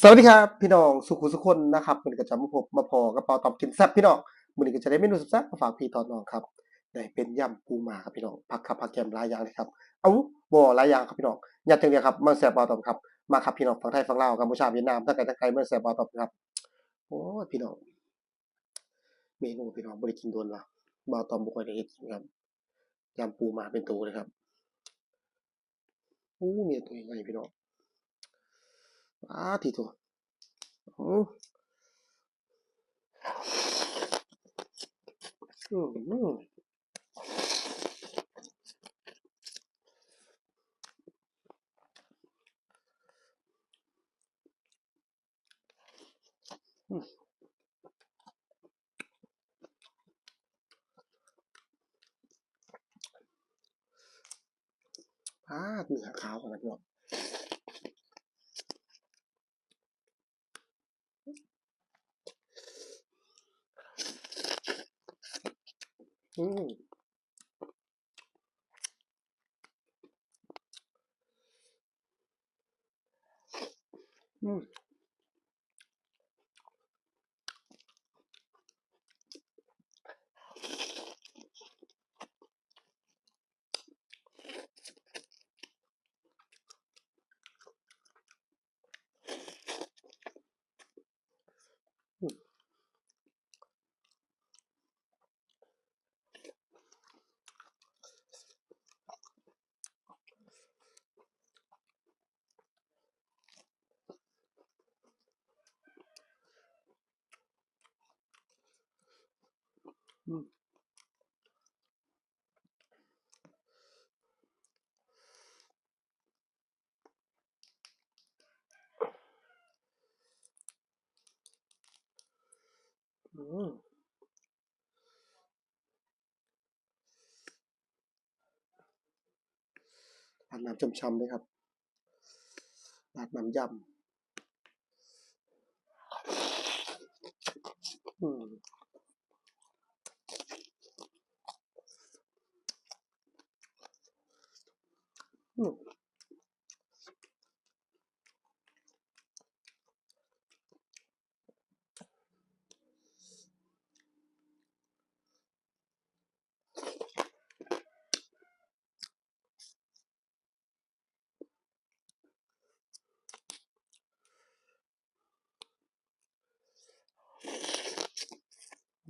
สวัสดีครับพี่น้องสุขุสุคนนะครับมันก็จะมาพบมาพอกระเป๋าตอบกินแซ่บพี่น้องมันนี้ก็จะได้เมนูแซ่บมาฝากพี่ตอนน้องครับได้เป็นยำปูมาครับพี่น้องผักขับผักแกมลายยางเลยครับเอาบ่หลายยางครับพี่น้องยัดจังเดียวครับมาแซ่บเปาตอมครับมาครับพี่น้องฝั่งไทยฝั่งลาวกัมพูชาเวียดนามทั้งไกลทั้งไกลมาแซ่บเปาตอมครับโอ้พี่น้องเมนูพี่น้องบ่ได้กินโดนละบ่าตอมบ่ค่อยได้เฮ็ดกินครับยำปูมาเป็นตัวเลยครับอู้มีแต่ตัวใหญ่ๆพี่น้อง อ้าทีตัวอืมอืมอืมพาดเนื้อขาวขนาดนี้อืมอืม อืม อืมราดน้ำช่ำๆเลยครับราดน้ำยำอืมอืม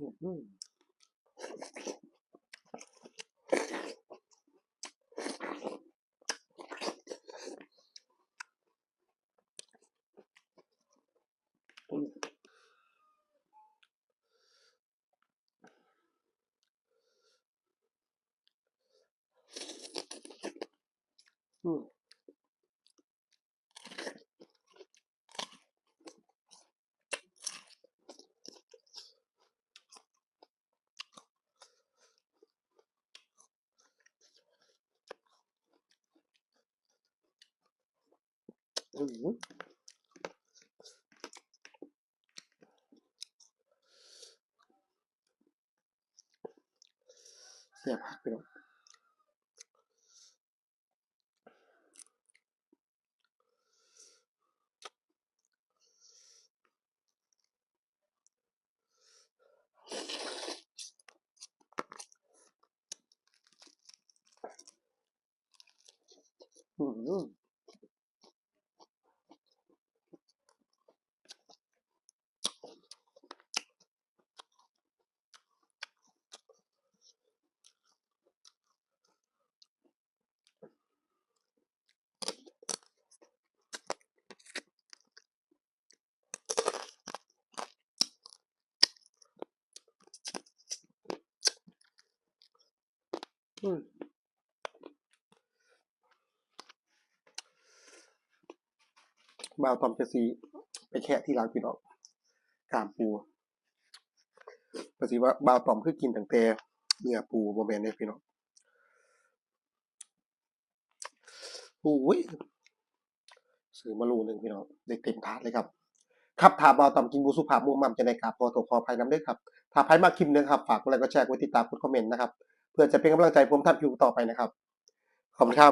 อืมอืมอืมอืม อืมเสียผัืมบ่าวตอมจะสีไปแค่ที่ร้านพี่น้องกามปูภาษีว่าบ่าวตอมคือกินตั้งแต่เนื้อปูบ่แม่นเด้พี่น้องโอ้ยซื้อมาโลหนึ่งพี่น้องได้เต็มถาดเลยครับ ครับถ้าบ่าวตอมกินบ่สุภาพมุ่งมั่นจะได้กาบขอโทษขอภัยนำเด้อครับถ้าใครมาคลิปนี้นะครับ ฝากกดไลค์กดแชร์กดติดตามกดคอมเมนต์นะครับ เพื่อจะเป็นกำลังใจผมทำอยู่ต่อไปนะครับ ขอบคุณครับ